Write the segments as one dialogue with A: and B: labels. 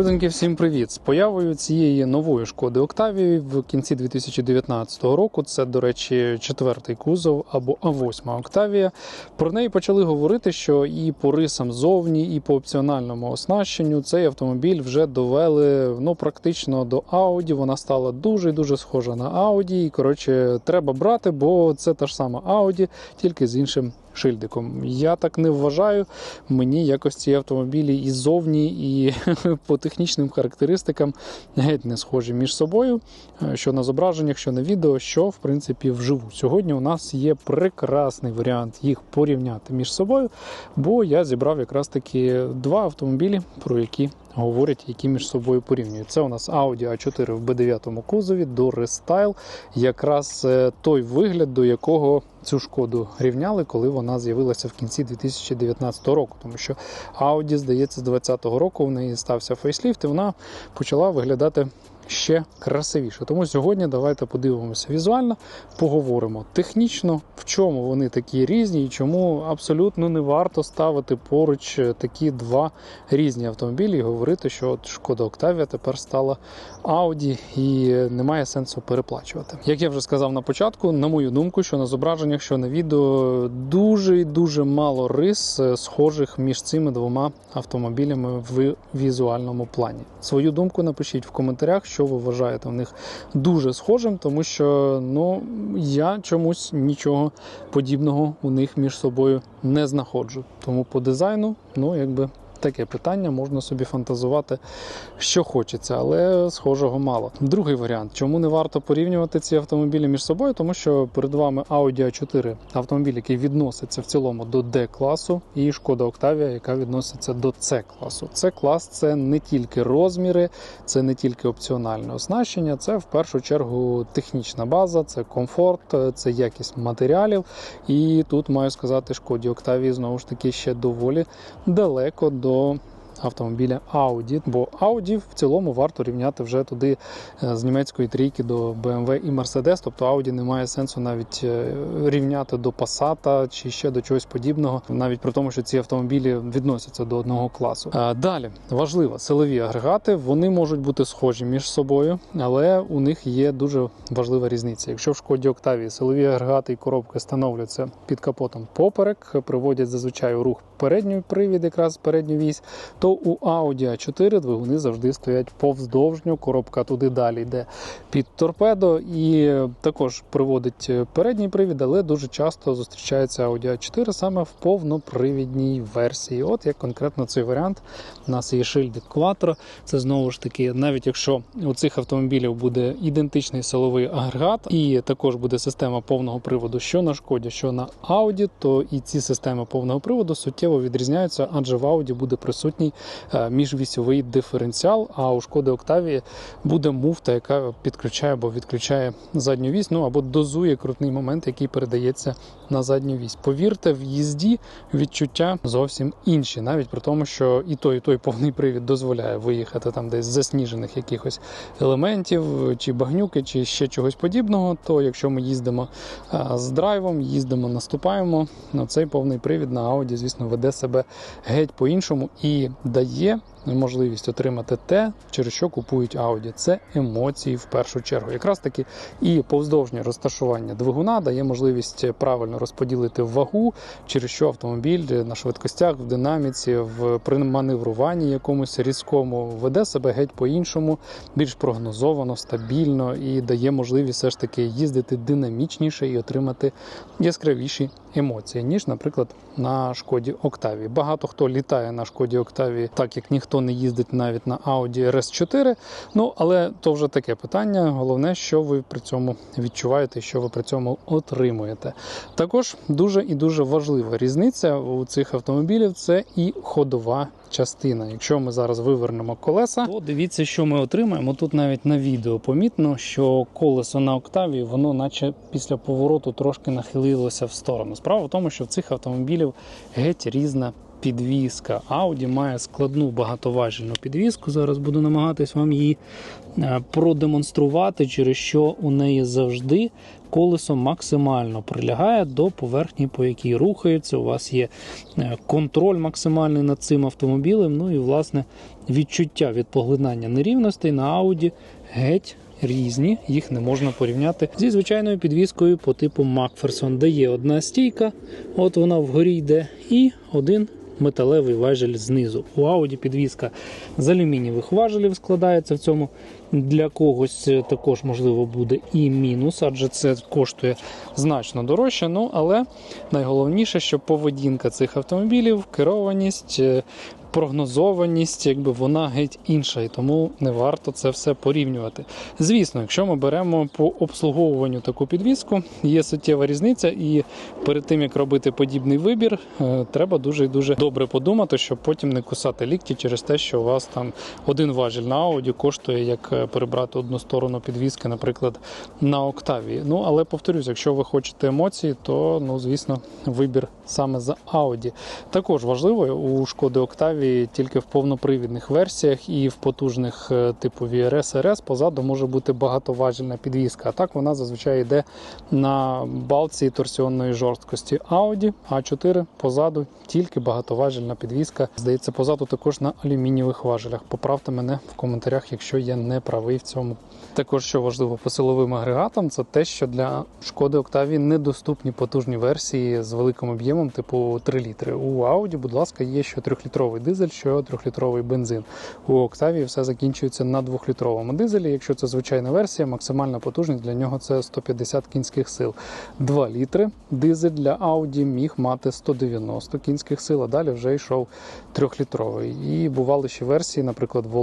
A: Люденьки, всім привіт! З появою цієї нової шкоди Октавії в кінці 2019 року. Це, до речі, четвертий кузов або А8 Октавія. Про неї почали говорити, що і по рисам зовні, і по опціональному оснащенню цей автомобіль вже довели ну практично до Audi. Вона стала дуже дуже схожа на Audi. І коротше, треба брати, бо це та ж сама Audi, тільки з іншим шильдиком. Я так не вважаю. Мені якось ці автомобілі і зовні, і по технічним характеристикам геть не схожі між собою. е, Що на зображеннях, що на відео, що в принципі вживу. Сьогодні у нас є прекрасний варіант їх порівняти між собою, бо я зібрав якраз таки два автомобілі, про які говорять, які між собою порівнюють. Це у нас Audi A4 в B9 кузові до Restyle. Якраз е, той вигляд, до якого цю шкоду рівняли, коли вона з'явилася в кінці 2019 року. Тому що Audi, здається, з 2020 року в неї стався фейсліфт, і вона почала виглядати. Ще красивіше. Тому сьогодні давайте подивимося візуально, поговоримо технічно, в чому вони такі різні і чому абсолютно не варто ставити поруч е, такі два різні автомобілі і говорити, що от шкода Октавія тепер стала Audi і немає сенсу переплачувати. Як я вже сказав на початку, на мою думку, що на зображеннях, що на відео дуже і дуже мало рис е, схожих між цими двома автомобілями в візуальному плані. Свою думку напишіть в коментарях, що ви вважаєте в них дуже схожим, тому що ну я чомусь нічого подібного у них між собою не знаходжу. Тому по дизайну, ну якби. Таке питання можна собі фантазувати, що хочеться, але схожого мало. Другий варіант, чому не варто порівнювати ці автомобілі між собою, тому що перед вами Audi A4 автомобіль, який відноситься в цілому до D класу, і шкода Octavia, яка відноситься до C класу. C клас це не тільки розміри, це не тільки опціональне оснащення, це в першу чергу технічна база, це комфорт, це якість матеріалів. І тут маю сказати, шкоді Octavia знову ж таки ще доволі далеко до pronto. Автомобіля Audi, бо Audi в цілому варто рівняти вже туди е, з німецької трійки до BMW і Mercedes, тобто Audi не має сенсу навіть е, рівняти до Passat чи ще до чогось подібного, навіть при тому, що ці автомобілі відносяться до одного класу. Далі важливо, силові агрегати вони можуть бути схожі між собою, але у них є дуже важлива різниця. Якщо в шкоді Octavia силові агрегати і коробки встановлюються під капотом поперек, приводять зазвичай у рух передній привід, якраз передню вісь, то у Audi A4 двигуни завжди стоять повздовжню, коробка туди далі йде під торпедо і також приводить передній привід, але дуже часто зустрічається Audi A4 саме в повнопривідній версії. От як конкретно цей варіант. У нас є шильдик Quattro. Це знову ж таки, навіть якщо у цих автомобілів буде ідентичний силовий агрегат, і також буде система повного приводу, що на шкоді, що на Audi, то і ці системи повного приводу суттєво відрізняються, адже в Audi буде присутній міжвісьовий диференціал, а у шкоди Octavia буде муфта, яка підключає або відключає задню вісь, ну або дозує крутний момент, який передається на задню вісь. Повірте, в їзді відчуття зовсім інші, навіть при тому, що і той, і той повний привід дозволяє виїхати там десь засніжених якихось елементів, чи багнюки, чи ще чогось подібного. То якщо ми їздимо з драйвом, їздимо, наступаємо, ну, цей повний привід на Audi, звісно, веде себе геть по-іншому і дає можливість отримати те, через що купують Audi. Це емоції в першу чергу. Якраз таки і повздовжнє розташування двигуна дає можливість правильно розподілити вагу, через що автомобіль на швидкостях, в динаміці, в при маневруванні якомусь різкому веде себе геть по-іншому, більш прогнозовано, стабільно і дає можливість все ж таки їздити динамічніше і отримати яскравіші емоції, ніж, наприклад, на шкоді Октавії. Багато хто літає на шкоді Октавії, так як ніхто не їздить навіть на Audi RS4. Ну але то вже таке питання. Головне, що ви при цьому відчуваєте, що ви при цьому отримуєте. Також дуже і дуже важлива різниця у цих автомобілів це і ходова. Частина, якщо ми зараз вивернемо колеса, то дивіться, що ми отримаємо. Тут навіть на відео помітно, що колесо на октаві, воно, наче після повороту, трошки нахилилося в сторону. Справа в тому, що в цих автомобілів геть різна підвізка. Audi має складну багатоважільну підвізку. Зараз буду намагатись вам її е, продемонструвати, через що у неї завжди колесо максимально прилягає до поверхні, по якій рухається. У вас є е, контроль максимальний над цим автомобілем. Ну і власне відчуття від поглинання нерівностей на Audi геть. Різні, їх не можна порівняти зі звичайною підвіскою по типу Макферсон, де є одна стійка, от вона вгорі йде, і один металевий важель знизу. У Audi підвіска з алюмінієвих важелів складається в цьому. Для когось е, також можливо буде і мінус, адже це коштує значно дорожче. Ну але найголовніше, що поведінка цих автомобілів, керованість. е, Прогнозованість, якби вона геть інша, і тому не варто це все порівнювати. Звісно, якщо ми беремо по обслуговуванню таку підвіску, є суттєва різниця, і перед тим як робити подібний вибір, е, треба дуже і дуже добре подумати, щоб потім не кусати лікті через те, що у вас там один важіль на ауді коштує як перебрати одну сторону підвіски, наприклад, на Октавії. Ну але повторюсь, якщо ви хочете емоції, то ну звісно вибір саме за Audi. Також важливо у шкоди Октавії тільки в повнопривідних версіях і в потужних е, типу VRS, RS позаду може бути багатоважільна підвіска. А так вона зазвичай йде на балці торсіонної жорсткості. Audi A4 позаду тільки багатоважільна підвіска. Здається, позаду також на алюмінієвих важелях. Поправте мене в коментарях, якщо я не правий в цьому. Також що важливо по силовим агрегатам, це те, що для шкоди Октавії недоступні потужні версії з великим об'ємом, типу 3 літри. У Audi, будь ласка, є що 3-літровий дизель, що 3-літровий бензин. У Октавії все закінчується на 2-літровому дизелі. Якщо це звичайна версія, максимальна потужність для нього це 150 кінських сил. 2 літри дизель для Audi міг мати 190 кінських сил, а далі вже йшов 3-літровий. І бували ще версії, наприклад, в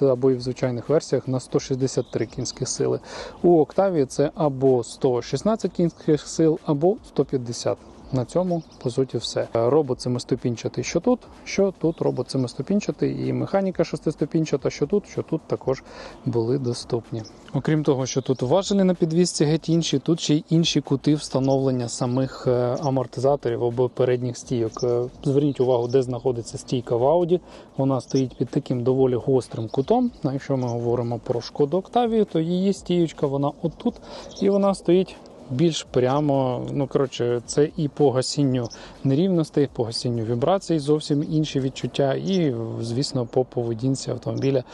A: або і в звичайних версіях на 163 кінські сили. У Октавії це або 116 кінських сил, або 150. На цьому по суті все. Робот семиступінчатий, що тут, що тут робот семиступінчатий, і механіка шестиступінчата, що тут, що тут також були доступні. Окрім того, що тут важелі на підвісці геть інші, тут ще й інші кути встановлення самих е, амортизаторів або передніх стійок. Е, Зверніть увагу, де знаходиться стійка в Audi. Вона стоїть під таким доволі гострим кутом. Якщо ми говоримо про шкоду Октавію, то її стіючка вона отут, і вона стоїть більш прямо. Ну коротше, це і по гасінню нерівностей, по гасінню вібрацій зовсім інші відчуття, і звісно, по поведінці автомобіля,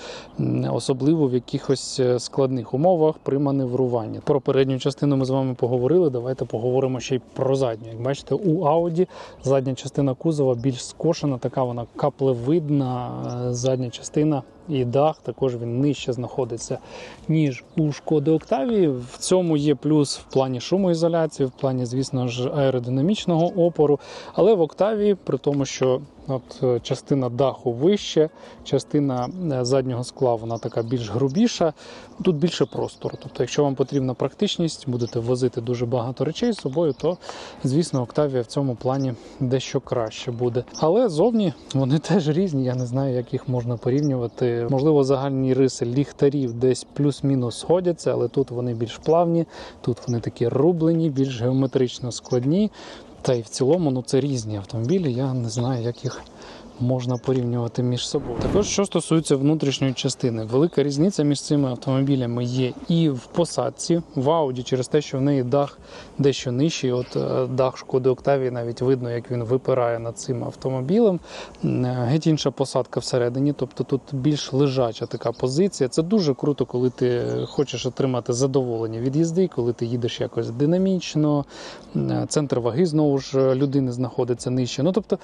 A: особливо в якихось е, складних умовах при маневруванні. Про передню частину ми з вами поговорили. Давайте поговоримо ще й про задню. Як бачите, у Audi задня частина кузова більш скошена, така вона каплевидна. Задня частина і дах також він нижче знаходиться, ніж у шкоди Октавії. В цьому є плюс в плані шумоізоляції, в плані, звісно ж, аеродинамічного опору. Але в Октавії, при тому, що от е, частина даху вище, частина е, заднього скла вона така більш грубіша, тут більше простору. Тобто, якщо вам потрібна практичність, будете возити дуже багато речей з собою, то звісно, Октавія в цьому плані дещо краще буде. Але зовні вони теж різні. Я не знаю, як їх можна порівнювати. Можливо, загальні риси ліхтарів десь плюс-мінус сходяться, але тут вони більш плавні, тут вони такі рублені, більш геометрично складні. Та й в цілому ну це різні автомобілі. Я не знаю, як їх можна порівнювати між собою. Також що стосується внутрішньої частини, велика різниця між цими автомобілями є і в посадці в Audi через те, що в неї дах дещо нижчий. От е, дах шкоди Октавії навіть видно, як він випирає над цим автомобілем. Е, Геть інша посадка всередині, тобто тут більш лежача така позиція. Це дуже круто, коли ти хочеш отримати задоволення від їзди, коли ти їдеш якось динамічно, центр ваги знову ж людини знаходиться нижче. Ну тобто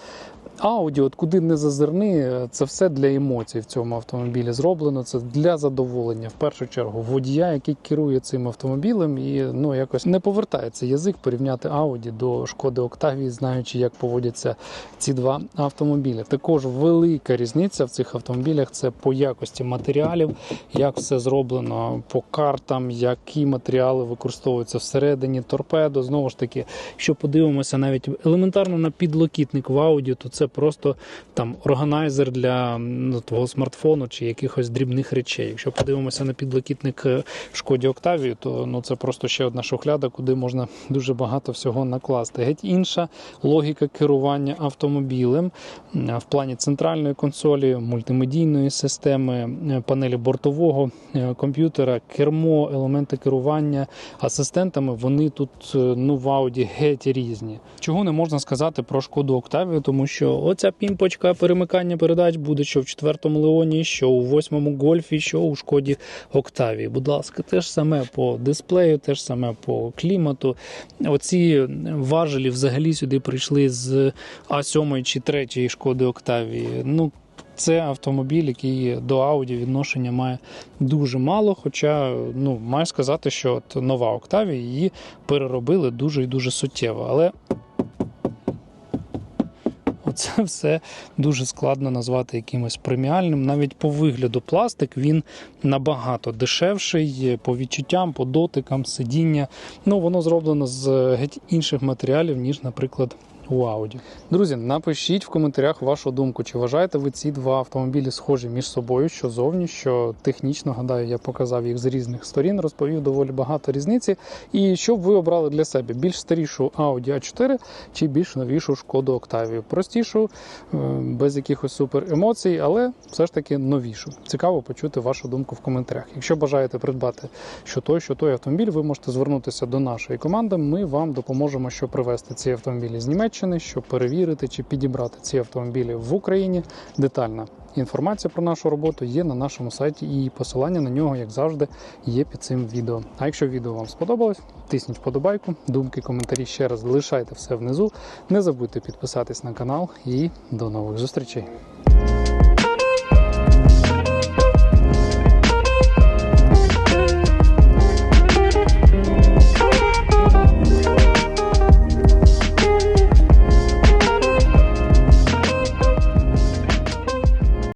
A: Ауді, от куди не зазирни, це все для емоцій в цьому автомобілі зроблено. Це для задоволення в першу чергу водія, який керує цим автомобілем, і ну якось не повертається язик порівняти Ауді до шкоди Октавії, знаючи, як поводяться ці два автомобілі. Також велика різниця в цих автомобілях це по якості матеріалів, як все зроблено по картам, які матеріали використовуються всередині торпедо. Знову ж таки, якщо подивимося навіть елементарно на підлокітник в Ауді, то це просто там органайзер для ну, твого смартфону чи якихось дрібних речей. Якщо подивимося на підлокітник е, шкоді Октавії, то ну це просто ще одна шухляда, куди можна дуже багато всього накласти. Геть інша логіка керування автомобілем в плані центральної консолі, мультимедійної системи, панелі бортового е, комп'ютера, кермо, елементи керування асистентами. Вони тут е, ну в ауді геть різні. Чого не можна сказати про шкоду Октавію, тому що оця пімпочка перемикання передач буде що в четвертому Леоні, що у восьмому гольфі, що у шкоді Октавії. Будь ласка, те ж саме по дисплею, те ж саме по клімату. Оці важелі взагалі сюди прийшли з А7 чи 3 шкоди Октавії. Ну, це автомобіль, який до Audi відношення має дуже мало. Хоча, ну, маю сказати, що от нова Октавія її переробили дуже і дуже суттєво. Але Оце все дуже складно назвати якимось преміальним. Навіть по вигляду пластик він набагато дешевший по відчуттям, по дотикам, сидіння. Ну воно зроблено з геть інших матеріалів, ніж, наприклад. У Audi. Друзі, напишіть в коментарях вашу думку, чи вважаєте ви ці два автомобілі схожі між собою, що зовні, що технічно, гадаю, я показав їх з різних сторін, розповів доволі багато різниці. І що б ви обрали для себе? Більш старішу Audi A4 чи більш новішу шкоду Octavia? Простішу, е, без якихось супер емоцій, але все ж таки новішу. Цікаво почути вашу думку в коментарях. Якщо бажаєте придбати що той, що той автомобіль, ви можете звернутися до нашої команди. Ми вам допоможемо, щоб привезти ці автомобілі з Німеччини, щоб перевірити чи підібрати ці автомобілі в Україні. Детальна інформація про нашу роботу є на нашому сайті, і посилання на нього, як завжди, є під цим відео. А якщо відео вам сподобалось, тисніть вподобайку, думки, коментарі ще раз залишайте все внизу. Не забудьте підписатись на канал і до нових зустрічей.